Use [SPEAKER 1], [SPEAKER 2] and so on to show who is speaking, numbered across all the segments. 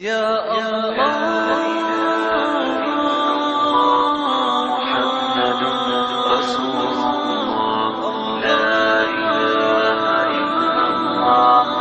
[SPEAKER 1] يا الله محمد رسول الله الله.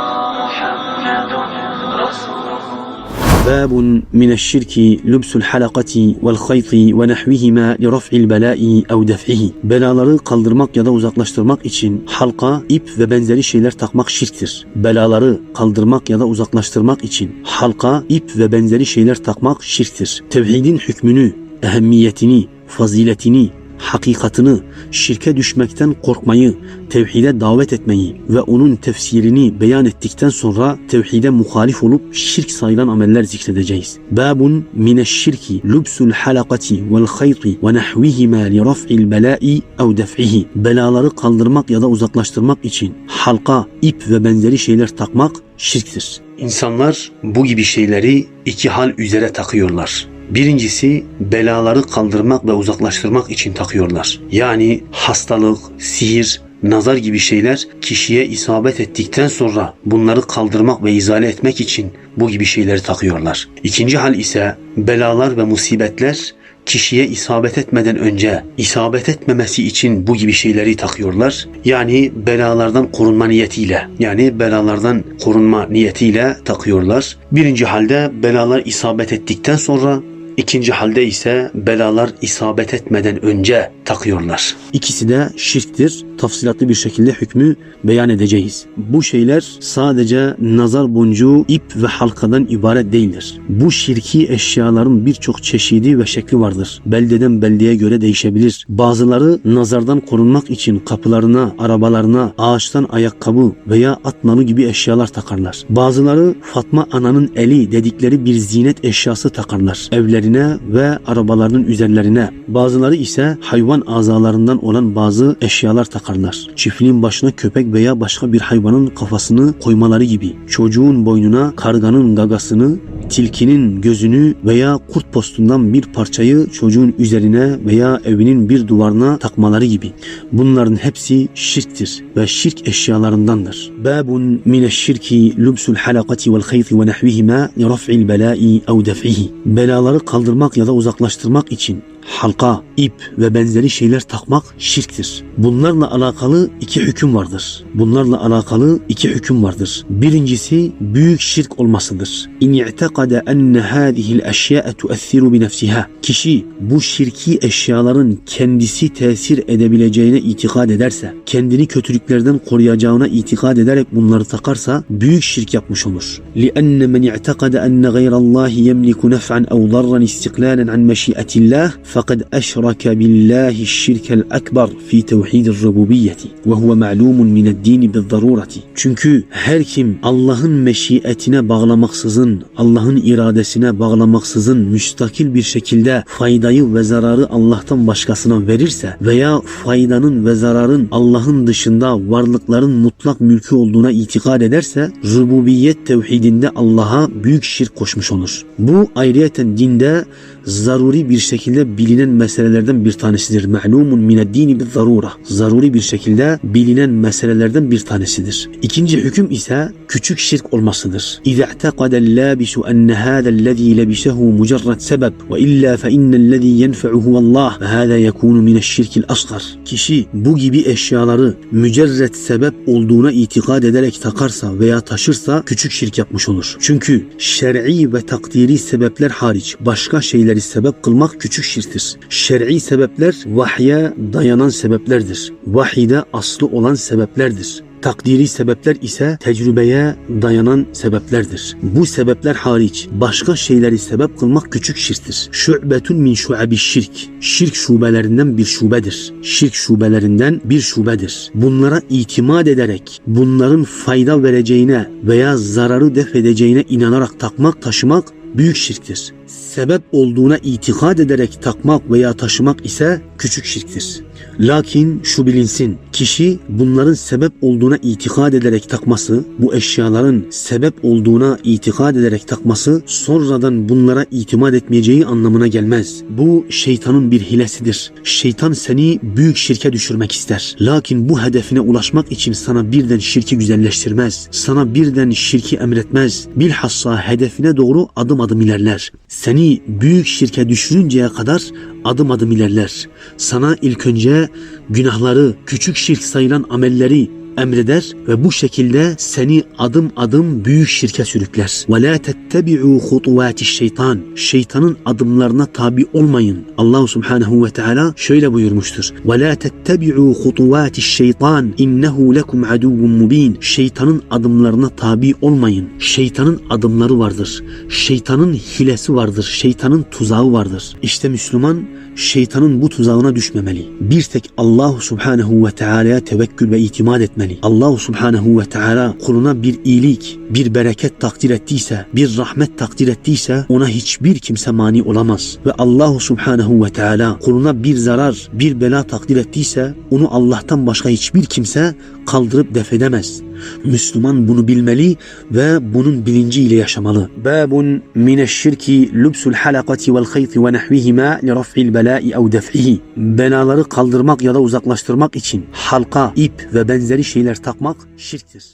[SPEAKER 2] باب من الشرك لبس الحلقة والخيط ونحوهما لرفع البلاء أو دفعه Belaları kaldırmak ya da uzaklaştırmak için halka, ip ve benzeri şeyler takmak şirktir. Belaları kaldırmak ya da uzaklaştırmak için halka, ip ve benzeri şeyler takmak şirktir. Tevhidin hükmünü, ehemmiyetini, faziletini, hakikatını, şirke düşmekten korkmayı, tevhide davet etmeyi ve onun tefsirini beyan ettikten sonra tevhide muhalif olup şirk sayılan ameller zikredeceğiz. Babun mineşşirki lubsul halakati vel hayti ve nahvihima li raf'il bela'i ev def'ihi. Belaları kaldırmak ya da uzaklaştırmak için halka, ip ve benzeri şeyler takmak şirktir. İnsanlar bu gibi şeyleri iki hal üzere takıyorlar. Birincisi belaları kaldırmak ve uzaklaştırmak için takıyorlar. Yani hastalık, sihir, nazar gibi şeyler kişiye isabet ettikten sonra bunları kaldırmak ve izale etmek için bu gibi şeyleri takıyorlar. İkinci hal ise belalar ve musibetler kişiye isabet etmeden önce isabet etmemesi için bu gibi şeyleri takıyorlar. Yani belalardan korunma niyetiyle yani belalardan korunma niyetiyle takıyorlar. Birinci halde belalar isabet ettikten sonra İkinci halde ise belalar isabet etmeden önce takıyorlar. İkisi de şirktir. Tafsilatlı bir şekilde hükmü beyan edeceğiz. Bu şeyler sadece nazar boncuğu, ip ve halkadan ibaret değildir. Bu şirki eşyaların birçok çeşidi ve şekli vardır. Beldeden beldeye göre değişebilir. Bazıları nazardan korunmak için kapılarına, arabalarına, ağaçtan ayakkabı veya at gibi eşyalar takarlar. Bazıları Fatma ananın eli dedikleri bir zinet eşyası takarlar. Evlerine ve arabalarının üzerlerine. Bazıları ise hayvan azalarından olan bazı eşyalar takarlar. Çiftliğin başına köpek veya başka bir hayvanın kafasını koymaları gibi. Çocuğun boynuna karganın gagasını, tilkinin gözünü veya kurt postundan bir parçayı çocuğun üzerine veya evinin bir duvarına takmaları gibi. Bunların hepsi şirktir ve şirk eşyalarındandır. Babun mineşşirki lubsul halakati vel hayti ve nahvihima li raf'il bela'i ev def'ihi. Belaları kaldırmak ya da uzaklaştırmak için halka, ip ve benzeri şeyler takmak şirktir. Bunlarla alakalı iki hüküm vardır. Bunlarla alakalı iki hüküm vardır. Birincisi büyük şirk olmasıdır. İn i'tekade enne hâzihil eşyâ'e tuessiru bi nefsiha. Kişi bu şirki eşyaların kendisi tesir edebileceğine itikad ederse, kendini kötülüklerden koruyacağına itikad ederek bunları takarsa büyük şirk yapmış olur. لِأَنَّ مَنْ اِعْتَقَدَ أَنَّ غَيْرَ اللّٰهِ يَمْلِكُ نَفْعًا أَوْ ضَرًّا اسْتِقْلَالًا عَنْ مَشِيئَةِ اللّٰهِ فقد أشرك بالله الشرك الأكبر في توحيد الربوبية وهو معلوم من الدين بالضرورة. Çünkü her kim Allah'ın meşiyetine bağlamaksızın, Allah'ın iradesine bağlamaksızın müstakil bir şekilde faydayı ve zararı Allah'tan başkasına verirse veya faydanın ve zararın Allah'ın dışında varlıkların mutlak mülkü olduğuna itikad ederse rububiyet tevhidinde Allah'a büyük şirk koşmuş olur. Bu ayrıyeten dinde zaruri bir şekilde bilinen meselelerden bir tanesidir. Ma'lumun mined bil zarura. Zaruri bir şekilde bilinen meselelerden bir tanesidir. İkinci hüküm ise küçük şirk olmasıdır. İza i'tekadel labisu enne hâzellezî lebisehu mucerred sebeb ve illa fe innellezî yenfe'uhu Allah ve hâzâ yekûnu mineşşirkil asgar. Kişi bu gibi eşyaları mücerred sebep olduğuna itikad ederek takarsa veya taşırsa küçük şirk yapmış olur. Çünkü şer'i ve takdiri sebepler hariç başka şeyleri sebep kılmak küçük şirktir. Şer'i sebepler vahye dayanan sebeplerdir. Vahide aslı olan sebeplerdir. Takdiri sebepler ise tecrübeye dayanan sebeplerdir. Bu sebepler hariç başka şeyleri sebep kılmak küçük şirktir. Şu'betun min şu'abi şirk. Şirk şubelerinden bir şubedir. Şirk şubelerinden bir şubedir. Bunlara itimat ederek bunların fayda vereceğine veya zararı def edeceğine inanarak takmak, taşımak büyük şirktir. Sebep olduğuna itikad ederek takmak veya taşımak ise küçük şirktir. Lakin şu bilinsin, kişi bunların sebep olduğuna itikad ederek takması, bu eşyaların sebep olduğuna itikad ederek takması, sonradan bunlara itimat etmeyeceği anlamına gelmez. Bu şeytanın bir hilesidir. Şeytan seni büyük şirke düşürmek ister. Lakin bu hedefine ulaşmak için sana birden şirki güzelleştirmez. Sana birden şirki emretmez. Bilhassa hedefine doğru adım adım ilerler. Seni büyük şirke düşürünceye kadar adım adım ilerler. Sana ilk önce günahları, küçük şirk sayılan amelleri emreder ve bu şekilde seni adım adım büyük şirke sürükler. Ve la tettebi'u hutuvati şeytan. Şeytanın adımlarına tabi olmayın. Allah Subhanahu ve Teala şöyle buyurmuştur. Ve la tettebi'u hutuvati şeytan innehu lekum aduvun mubin. Şeytanın adımlarına tabi olmayın. Şeytanın adımları vardır. Şeytanın hilesi vardır. Şeytanın tuzağı vardır. İşte Müslüman şeytanın bu tuzağına düşmemeli. Bir tek Allah Subhanahu ve Teala'ya tevekkül ve itimat etmeli. Allah Subhanahu ve Teala kuluna bir iyilik, bir bereket takdir ettiyse, bir rahmet takdir ettiyse ona hiçbir kimse mani olamaz. Ve Allah Subhanahu ve Teala kuluna bir zarar, bir bela takdir ettiyse onu Allah'tan başka hiçbir kimse kaldırıp def edemez. Müslüman bunu bilmeli ve bunun bilinciyle yaşamalı. Babun mineşşirki lübsul halakati vel hayti ve nahvihima li raf'il belai ev def'ihi. Belaları kaldırmak ya da uzaklaştırmak için halka, ip ve benzeri şeyler takmak şirktir.